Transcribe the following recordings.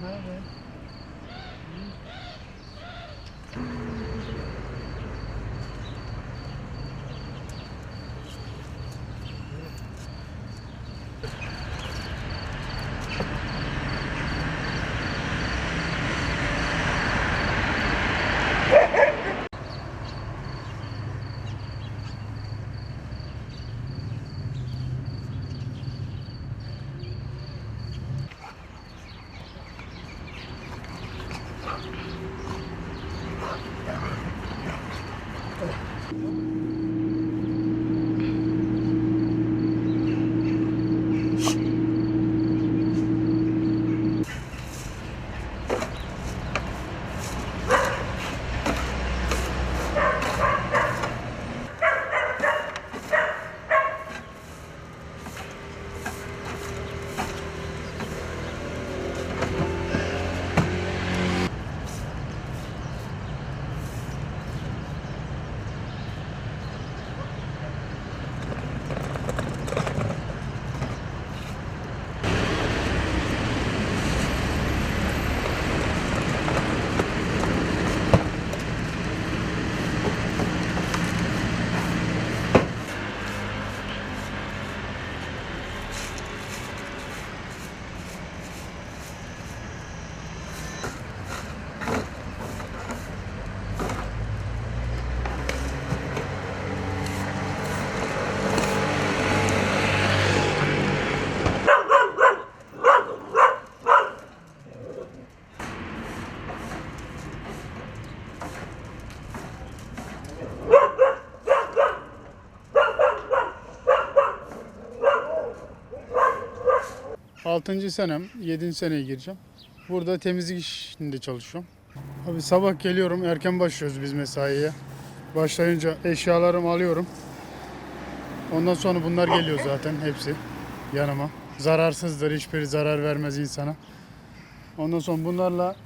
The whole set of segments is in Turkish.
Vai, vai. Hum. Altıncı senem, yedinci seneye gireceğim. Burada temizlik işinde çalışıyorum. Abi sabah geliyorum, erken başlıyoruz biz mesaiye. Başlayınca eşyalarımı alıyorum. Ondan sonra bunlar geliyor zaten hepsi yanıma. Zararsızdır, hiçbiri zarar vermez insana. Ondan sonra bunlarla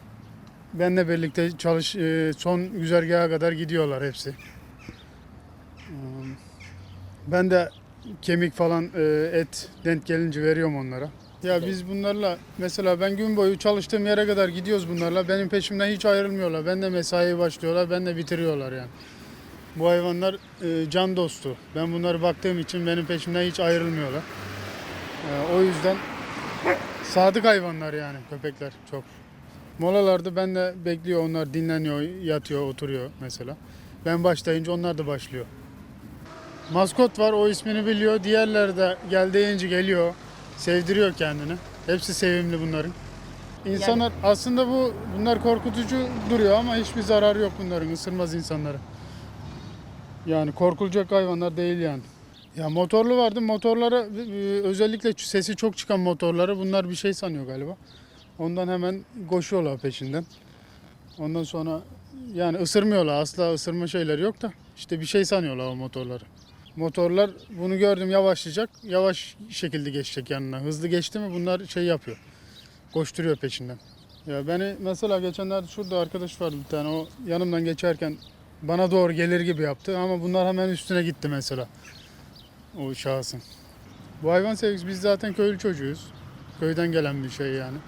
benle birlikte çalış e, son güzergaha kadar gidiyorlar hepsi. Ben de kemik falan e, et denk gelince veriyorum onlara. Ya biz bunlarla mesela ben gün boyu çalıştığım yere kadar gidiyoruz bunlarla. Benim peşimden hiç ayrılmıyorlar. Ben de mesaiye başlıyorlar, ben de bitiriyorlar yani. Bu hayvanlar e, can dostu. Ben bunları baktığım için benim peşimden hiç ayrılmıyorlar. E, o yüzden sadık hayvanlar yani köpekler çok. Molalarda ben de bekliyor onlar dinleniyor, yatıyor, oturuyor mesela. Ben başlayınca onlar da başlıyor. Maskot var o ismini biliyor. Diğerleri de gel deyince geliyor. Sevdiriyor kendini. Hepsi sevimli bunların. İnsanlar aslında bu bunlar korkutucu duruyor ama hiçbir zararı yok bunların. Isırmaz insanları. Yani korkulacak hayvanlar değil yani. Ya motorlu vardı. Motorlara e, özellikle sesi çok çıkan motorları bunlar bir şey sanıyor galiba. Ondan hemen koşuyorlar peşinden. Ondan sonra yani ısırmıyorlar. Asla ısırma şeyleri yok da işte bir şey sanıyorlar o motorları. Motorlar bunu gördüm yavaşlayacak. Yavaş şekilde geçecek yanına. Hızlı geçti mi bunlar şey yapıyor. Koşturuyor peşinden. Ya beni mesela geçenlerde şurada arkadaş vardı bir tane o yanımdan geçerken bana doğru gelir gibi yaptı ama bunlar hemen üstüne gitti mesela. O şahsın. Bu hayvan sevgisi biz zaten köylü çocuğuyuz. Köyden gelen bir şey yani.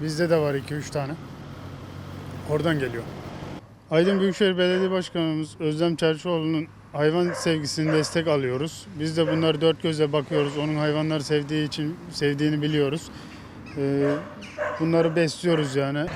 Bizde de var 2-3 tane. Oradan geliyor. Aydın Büyükşehir Belediye Başkanımız Özlem Çerçioğlu'nun hayvan sevgisini destek alıyoruz. Biz de bunları dört gözle bakıyoruz. Onun hayvanları sevdiği için sevdiğini biliyoruz. Ee, bunları besliyoruz yani.